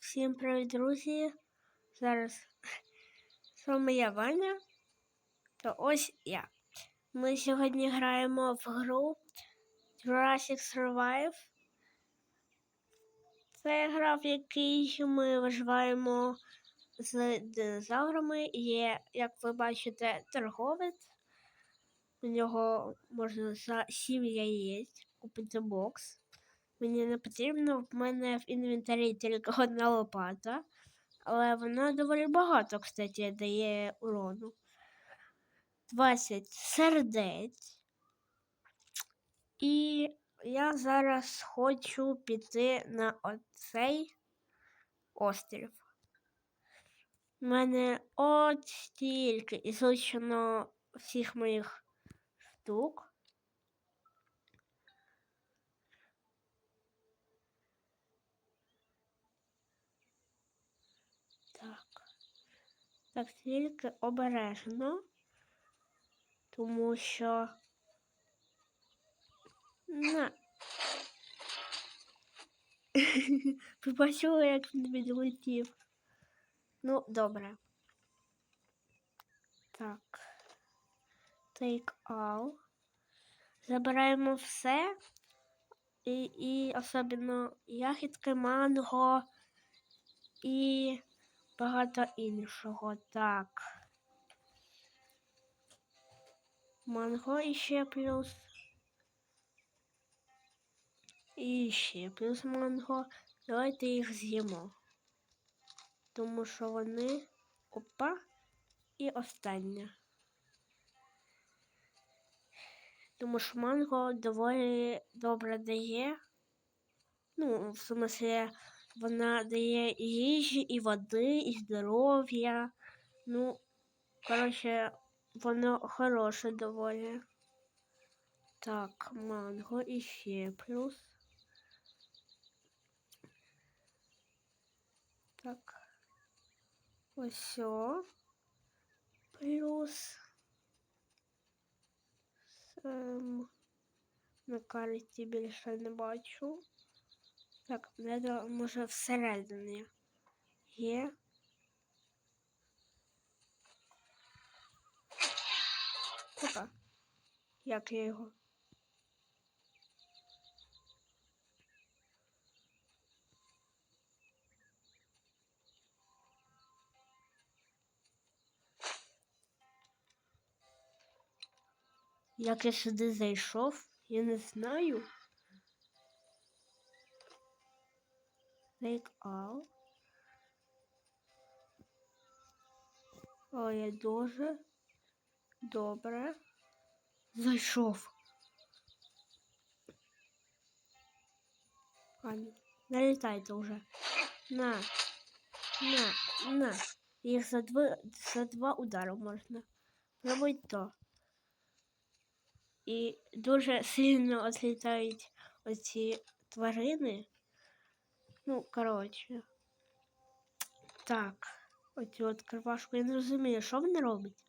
Всім привіт, друзі! Зараз з вами я Ваня. То ось я. Ми сьогодні граємо в гру Jurassic Survive. Це гра, в якій ми виживаємо з динозаврами. Є, як ви бачите, торговець. У нього можна за 7 яєць купити бокс. Мені не потрібно, в мене в інвентарі тільки одна лопата, але вона доволі багато, кстати, дає урону. 20 сердець. І я зараз хочу піти на оцей острів. У мене от стільки ізучено всіх моїх штук. Так. Так, тільки обережно, тому що. На. Ви бачили, як він відлетів. Ну, добре. Так. Take all. Забираємо все. І, і особливо ягідки, манго і багато іншого. Так. Манго і ще плюс. І ще плюс манго. Давайте їх з'їмо. Тому що вони опа і останнє. Тому що манго доволі добре дає. Ну, в смысле, вона дає і їжі, і води, і здоров'я. Ну, коротше, воно хороше доволі. Так, манго і ще плюс. Так. Ось. о. Плюс. Ем, на карті більше не бачу. Так, треба, може, всередині є. Опа. Як я його? Як я сюди зайшов, я не знаю. Take all. О, я дуже добре зайшов. Ладно, налітайте вже. На, на, на. Їх за два, за два удари можна. Пробуй то. І дуже сильно отлітають оці тварини. Ну, коротше. Так. Оцю от кривашку. Я не розумію, що вона робить.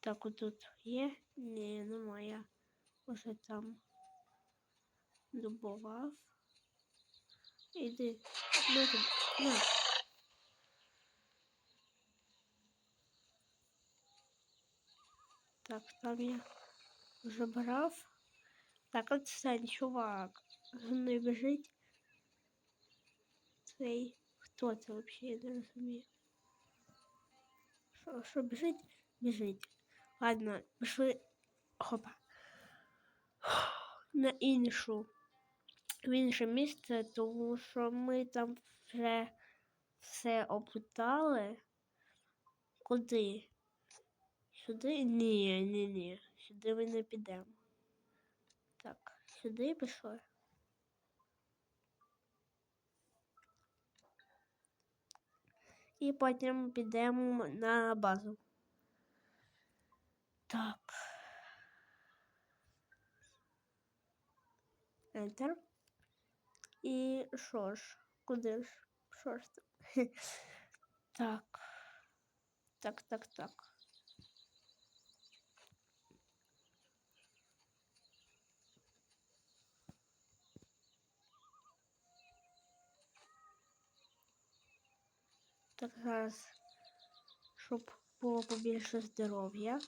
Так, отут є? Ні, немає. Уже там дубовав. Іди. На, на. Так, там я вже брав. Так, от стань, чувак. Не біжить. Цей. Хто це взагалі? Я не розумію. Що, що біжить? Біжить. Ладно, пішли. Хопа. На іншу. В інше місце, тому що ми там вже все опитали. Куди? Сюди? Ні, ні, ні. Сюди ми не підемо. Так, сюди пішли. І потім підемо на базу. Так. Enter. І що ж? Куди ж? Що ж? Так. Так, так, так. Так зараз, щоб було побільше здоров'я.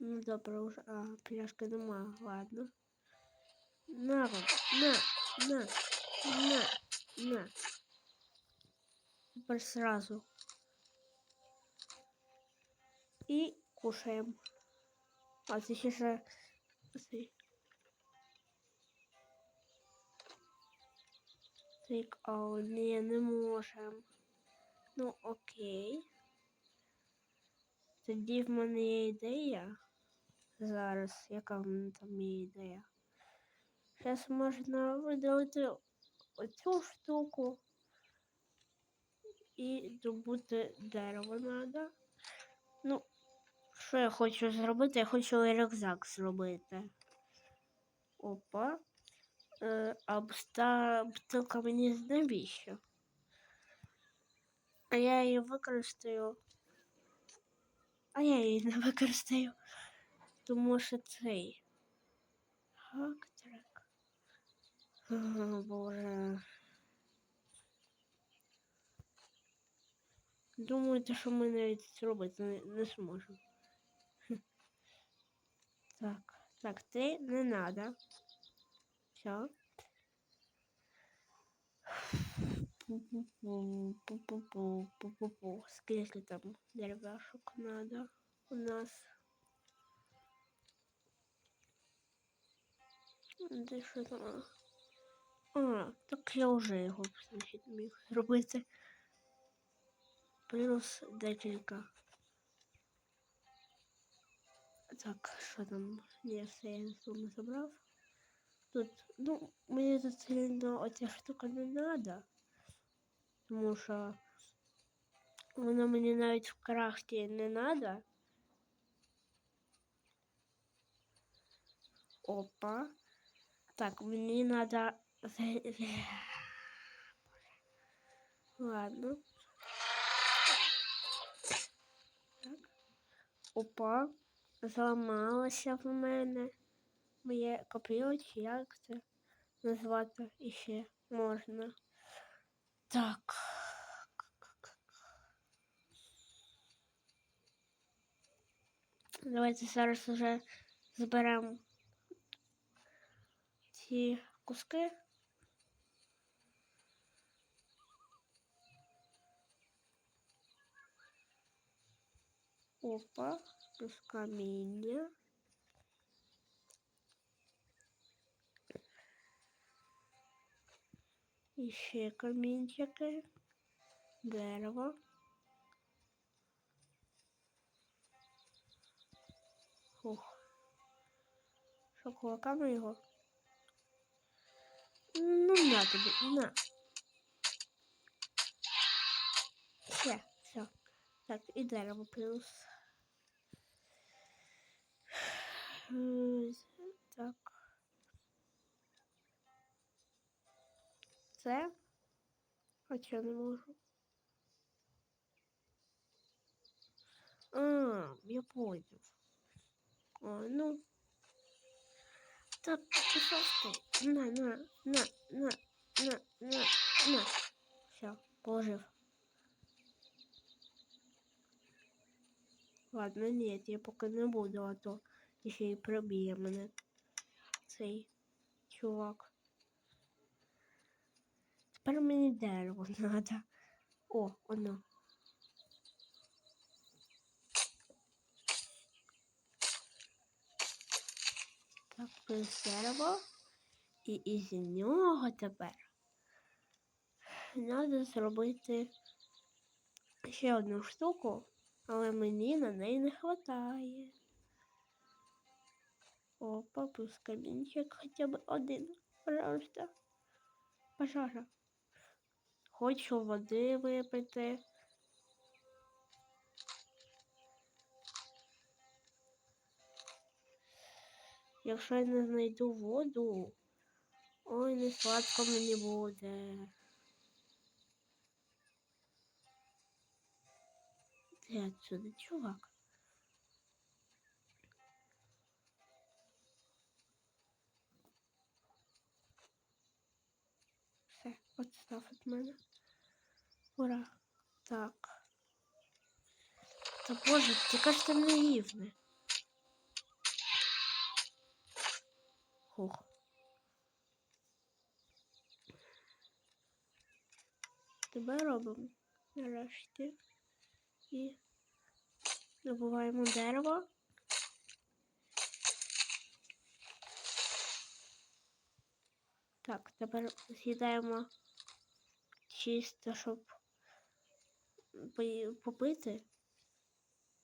Ну добре, уже. А, пляшки нема, ладно. На на, на, на, на. Тепер сразу. І кушаємо. А це ще а ні, не можемо. Ну, окей. Тоді в мене є ідея. Зараз, яка в мене там є ідея? Зараз можна видалити оцю штуку і добути дерево треба. Ну, що я хочу зробити? Я хочу рюкзак зробити. Опа. А бста бутилка мені навіщо? А я її використаю. А я її не використаю. Тому що цей. Хактрек. О, Боже. Думаєте, що ми навіть зробити не, не зможемо. Так, так, ти не надо. Все. Скільки там деревяшок надо у нас? Де там? А, так я вже його значить, міг. Плюс декілька. Так, що там? Ні, все я не забрав. Тут, ну, мені тут сильно оця штука не треба. Тому що вона мені навіть в крafті не треба. Опа. Так, мені надо... Ладно. Так. Опа. Зламалося в мене. Моє копіо, чи як це назвати іще можна. Так. Давайте зараз уже зберемо ці куски. Опа, плюс каміння. І ще дерево. Ух. Що кулаками? Ну, на тобі, на. Все, все. Так, і дерево плюс. Так. Це. Хоча не можу. А, я понял. А, ну. Так, пожалуйста. На, на, на, на, на, на, на. Все, положив. Ладно, нет, я поки не буду, а то ще й проб'є мене цей чувак. Тепер мені дерево надо. О, воно. Так, дерево. І із нього тепер треба зробити ще одну штуку, але мені на неї не вистачає. Опа, плюс камінчик хоча б один. Пожалуйста. Пожалуйста. Хочу води випити. Якщо я не знайду воду, ой, не сладко мені буде. Ти отсюда, чувак. Все. Отстав від мене. Ура. Так. Та боже, тільки ж ти наївне. Тебе робимо нарешті. І добуваємо дерево. Так, тепер з'їдаємо чисто, щоб попити.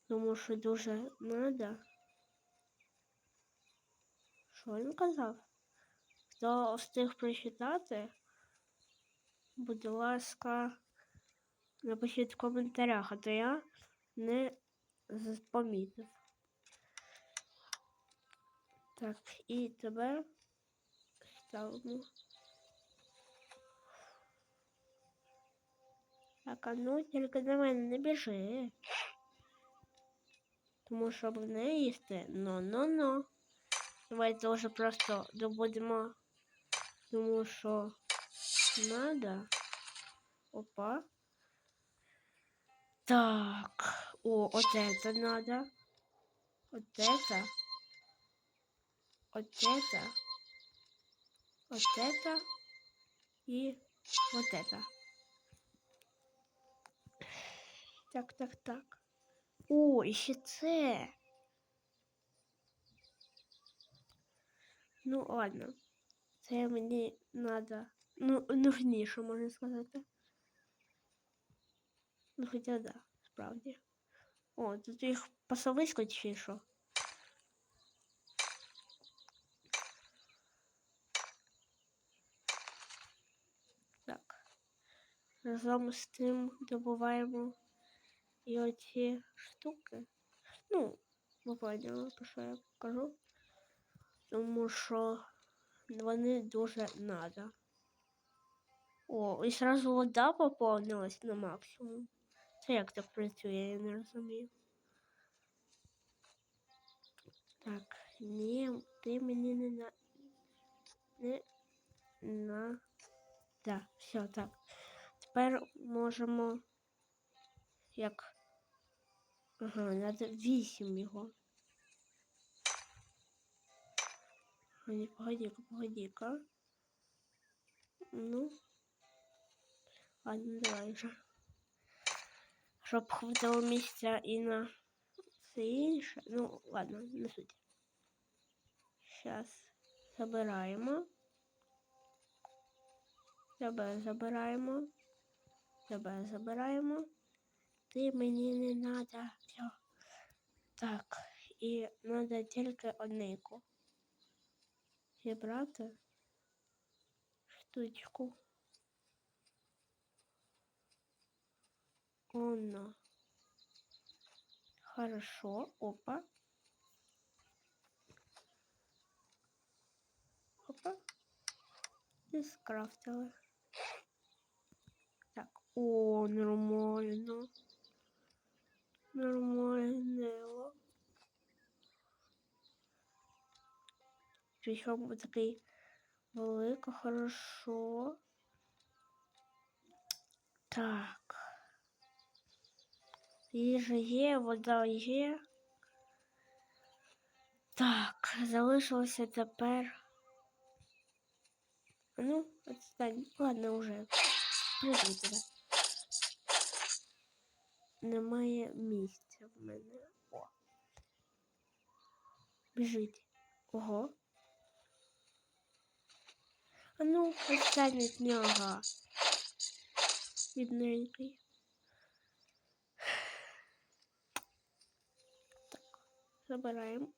Тому що дуже надо. Що він казав? Хто встиг прочитати, будь ласка, напишіть в коментарях, а то я не помітив. Так, і тебе ставимо. Так, а ну тільки до мене не біжи. Тому що в неї їсти. Ну-ну-ну. Давайте вже просто добудемо. Тому що надо. Опа. Так. О, вот это надо. Вот это. Вот это. Вот это. И вот это. Так, так, так. О, і ще це. Ну, ладно. Це мені надо. Ну, нужніше, можна сказати. Ну, хоча да, справді. О, тут їх пасовисько чи що? Так. Разом з тим добуваємо і оці штуки. Ну, ви поняли, про що я кажу. Тому що вони дуже надо. О, і сразу вода поповнилась на максимум. Це як так працює, я не розумію. Так, ні, ти мені не на. Не на. Так, все, так. Тепер можемо. Як. Ага, надо вісім його. Погоди, погоди-ка, погоди-ка. Ну. Ладно, давай вже. Щоб хватило місця і на все інше. Ну, ладно, не суть. Зараз забираємо. Тебе забираємо. Тебе забираємо. Ти мені не надо. Все. Так, і надо тільки одненьку. Зібрати штучку. Оно. Хорошо. Опа. Опа. І скрафтили. Так, о, нормально. Нормально. Причому такий велико, хорошо. Так. Їжа є, вода є. Так, залишилося тепер. Ну, отстань. Ладно, уже. Тебе. Немає місця в мене. О. Біжить. Ого. А ну, відстань від нього. Бідненький. Так, забираємо.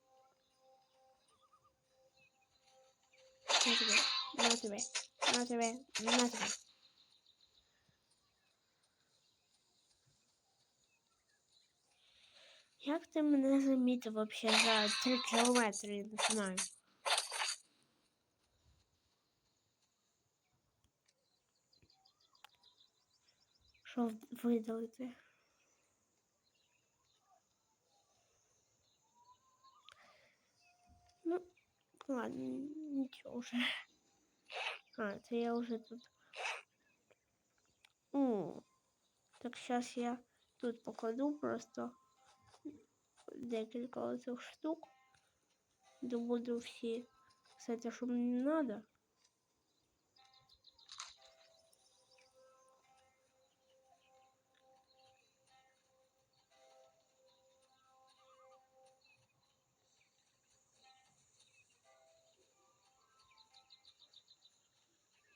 На тебе, на тебе, на тебе. Як ти мене замітив вообще за 3 кілометри, я не знаю. Що видалити? Ну, ладно, нічого вже. А, це я вже тут О, так зараз я тут покладу просто декілька оцих штук. Добуду всі те, що мені треба.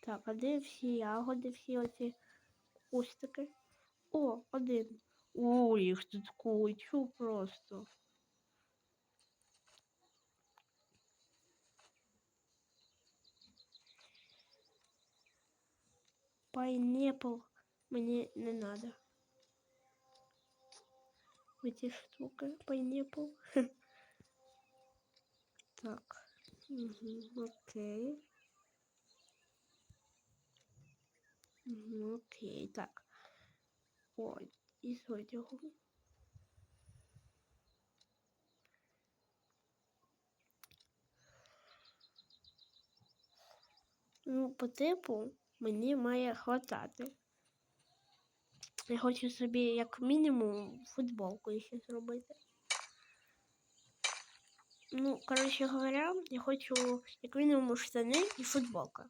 Так, а де всі ягоди, всі оці кустики? О, один. О, їх тут кучу просто. Пайнепл мені не надо. Эти штуки, пайнепл. Так. Угу, окей. Угу, окей, так. Ой, із одягу. Ну, по типу мені має хватати. Я хочу собі як мінімум футболку ще зробити. Ну, коротше говоря, я хочу як мінімум штани і футболка.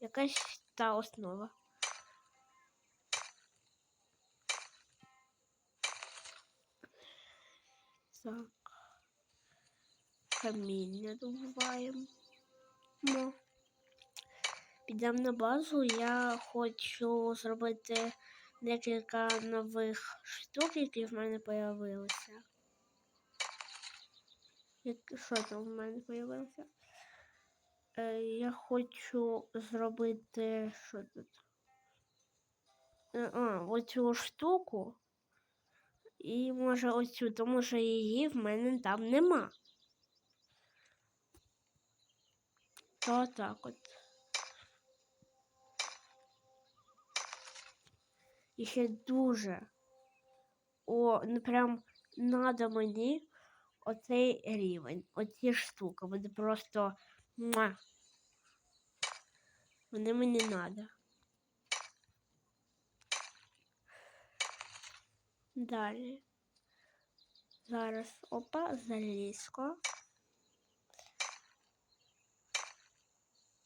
Якась та основа. Так. Каміння добуваємо. Ну. Підемо на базу. Я хочу зробити декілька нових штук, які в мене з'явилися. Що там в мене з'явилося? Е, я хочу зробити що тут? Е, а, оцю штуку. І може оцю, тому що її в мене там нема. То так от. І ще дуже о, ну прям надо мені оцей рівень, оці штуки. Буде просто муа. Вони мені надо. Далі. Зараз опа, залізко.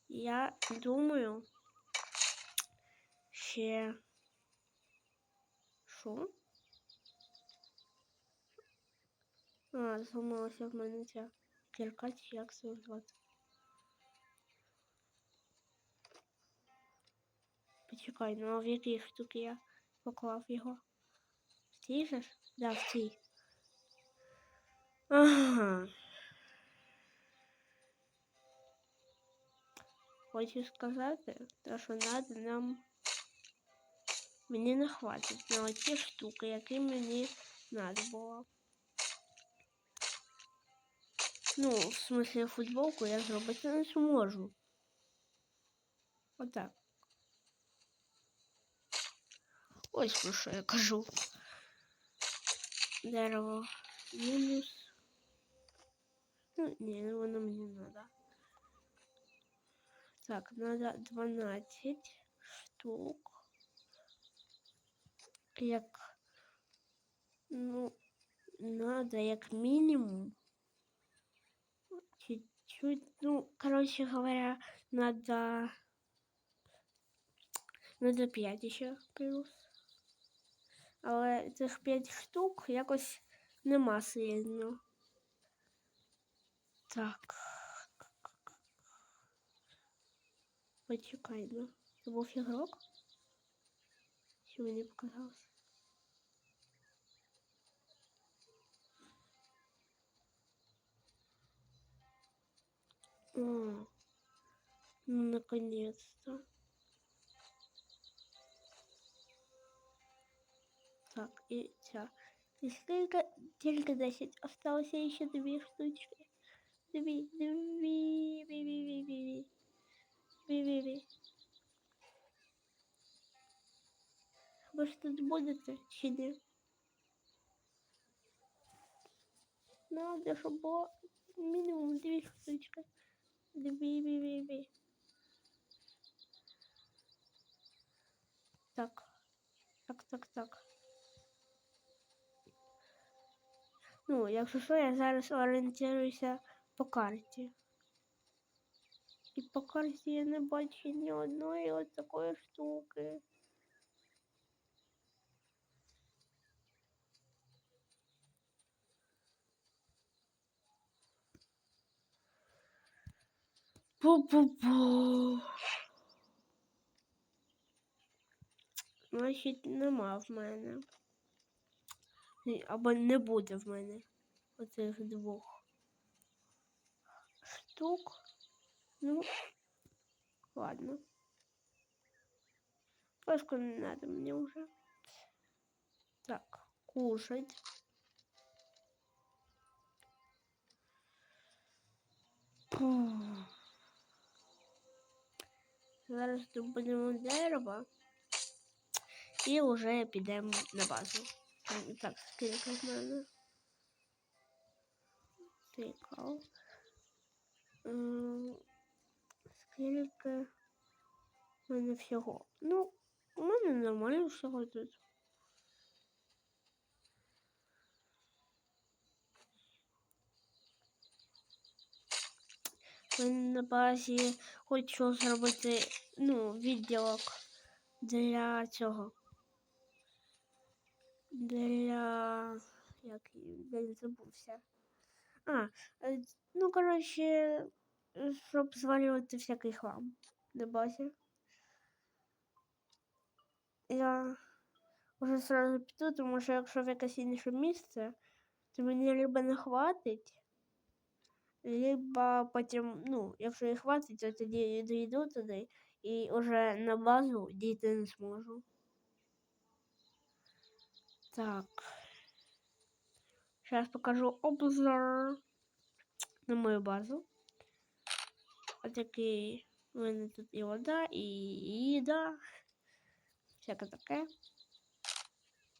Я думаю, ще що? А, зламалася в мене ця кірка, чи як це звати. Почекай, ну а в якій штуки я поклав його? Цій же? Да, в цій. Ага. Хочу сказати, то, що надо нам мені не хватить на оці штуки, які мені надо було. Ну, в смысле футболку я зробити не зможу. Отак. Ось про що я кажу. Дерево мінус. Ну, ні, ну воно мені надо. Так, надо 12 штук. Як, ну, надо як мінімум чуть-чуть, ну, короче говоря, надо, надо 5 еще плюс. Але цих 5 штук якось нема сильно. Так. Почекай, ну. Це був ігрок? Чи мені показалось? О, ну, наконец-то. Так, и все. И сколько? Только 10. Осталось еще две штучки. Две, две, две, две, две, две. Две, две, две. Ви ж тут будете чи ні? Надо, щоб було мінімум дві штучки. Дві, дві, дві, дві. Так, Так, так, так. Ну, якщо що, я зараз орієнтуюся по карті. І по карті я не бачу ні одної от такої штуки. Пу-пу-пу. Значить, нема в мене. Або не буде в мене оцих двох штук. Ну, ладно. Флешку не надо мне уже. Так, кушать. Фух. Зараз добудемо дерево і вже підемо на базу. Так, скільки в мене? М, Скільки в мене всього? Ну, у мене нормально всього тут. У мене на базі хочу зробити, ну, відділок для цього. Для... Як я забувся. А, е, ну, коротше, щоб звалювати всякий хлам на базі. Я вже сразу піду, тому що якщо в якесь інше місце, то мені либо не хватить, либо потім, ну, якщо і хватить, то тоді я дійду туди і вже на базу дійти не зможу. Так. Сейчас покажу обзор на мою базу. Ось такий у мене тут і вода, і їда. Всяке таке.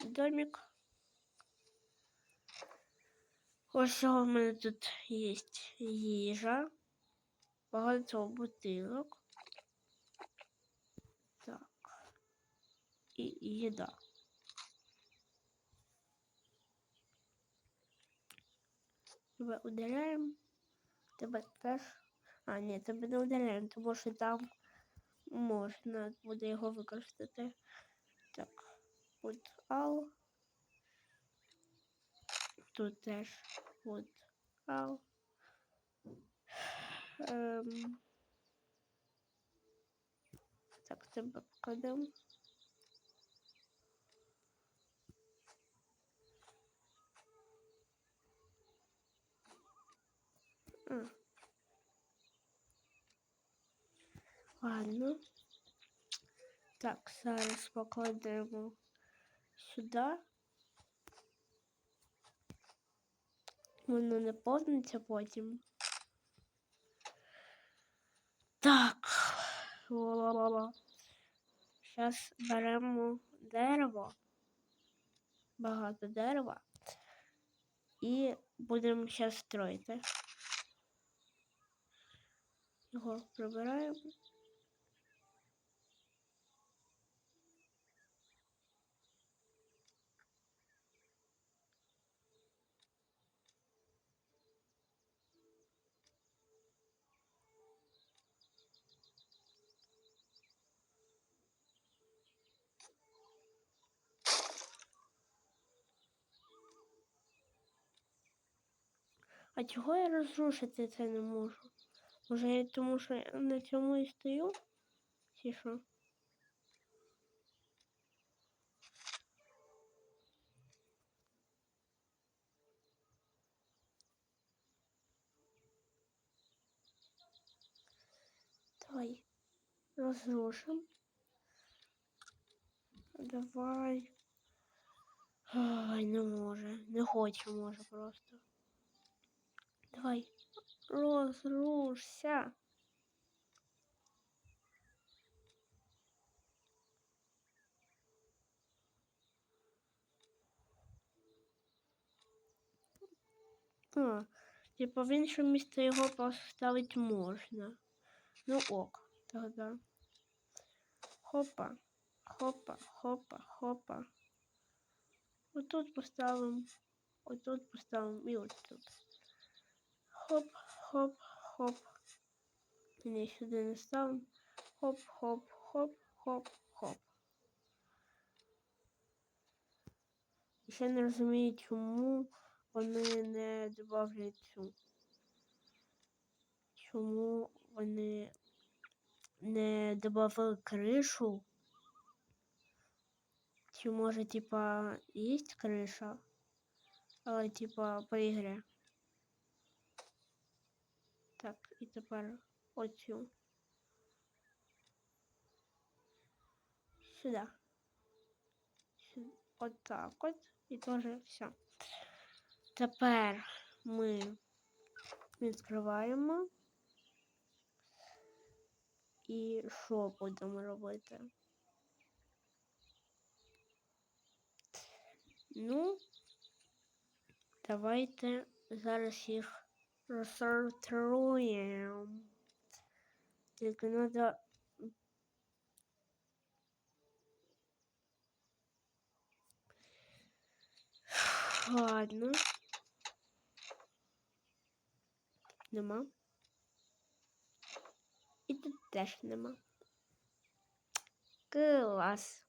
Домик. Ось у мене тут є їжа. Багато бутилок. Так. І їда. Тебе удаляємо. Тебе теж. А, ні, тебе не удаляємо, тому що там можна буде його використати. Так, от ал. Тут теж от ал. Ем. Так, тебе покладемо. Ладно. Так, зараз покладемо сюди. Воно не повниться потім. Так. Зараз беремо дерево. Багато дерева. І будемо зараз строїти. Його прибираємо. А чого я розрушити це не можу? Може тому що на цьому і стою? Що? Давай розрушим. Давай. Ай, не може. Не хоче, може просто. Давай. Розрушся. А, типа в інше місце його поставити можна. Ну ок, тогда. Хопа. Хопа, хопа, хопа. Отут поставимо. Отут поставимо і ось тут. Хоп, хоп, хоп. Ні, сюди не ставимо. Хоп, хоп, хоп, хоп, хоп. І ще не розумію, чому вони не добавлять цю. Чому вони не добавили кришу? Чи може, типа, есть криша? Але, типа, по ігрі. Так, і тепер оцю. Сюди. Сю- От так от. І теж все. Тепер ми відкриваємо. І що будемо робити? Ну, давайте зараз їх розсортуємо. Тільки треба Ладно. Нема. І тут теж нема. Клас.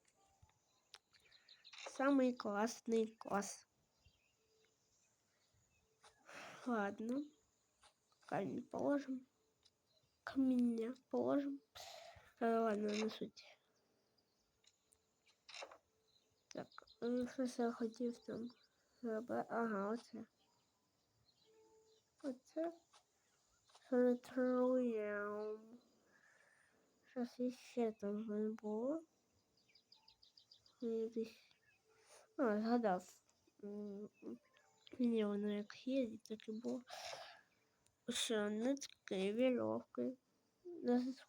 Самый классный класс. Ладно. Камень положим. Камня положим. Э, ладно, не суть. Так, е, щось я хотів там зробити. Ага, оце. Оце. Фільтруємо. Щось іще там не було. Якийсь А, згадав. М, Ні, воно як є, так і було. Що, нитки, вірьовки.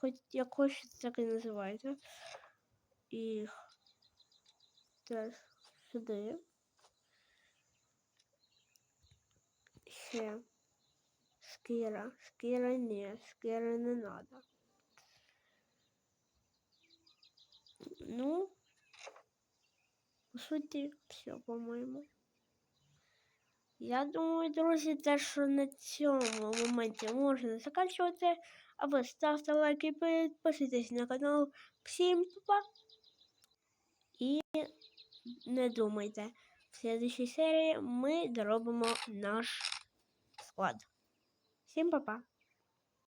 Хоч як хочете, так і називайте. І теж сюди. Ще. Шкіра. Шкіра ні, шкіра не надо. Ну, по суті, все, по-моєму. Я думаю, друзі, те, що на цьому моменті можна закінчувати. А ви ставте лайки, підписуйтесь на канал. Всім па! І не думайте, в следующей серії ми доробимо наш склад. Всім па-па!